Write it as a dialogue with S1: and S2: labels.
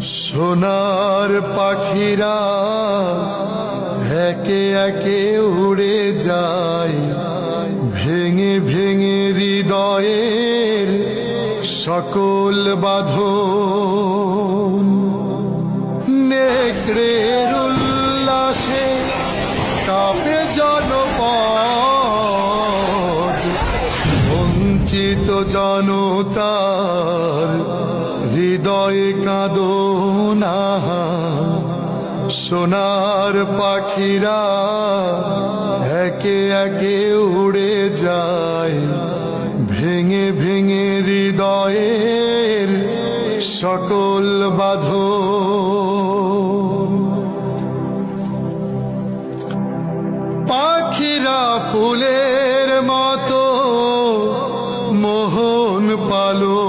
S1: সোনার পাখিরা একে একে উড়ে যায়। ভেঙে ভেঙে হৃদয়ের সকল বাঁধন। নেকড়ের উল্লাসে কাপে জনপদ। বঞ্চিত জনতার হৃদয়ে কাঁদো না। সোনার পাখিরা একে একে উড়ে যায়। ভেঙে ভেঙে হৃদয়ের সকল বাঁধো পাখিরা ফুলের মতো মোহন পালো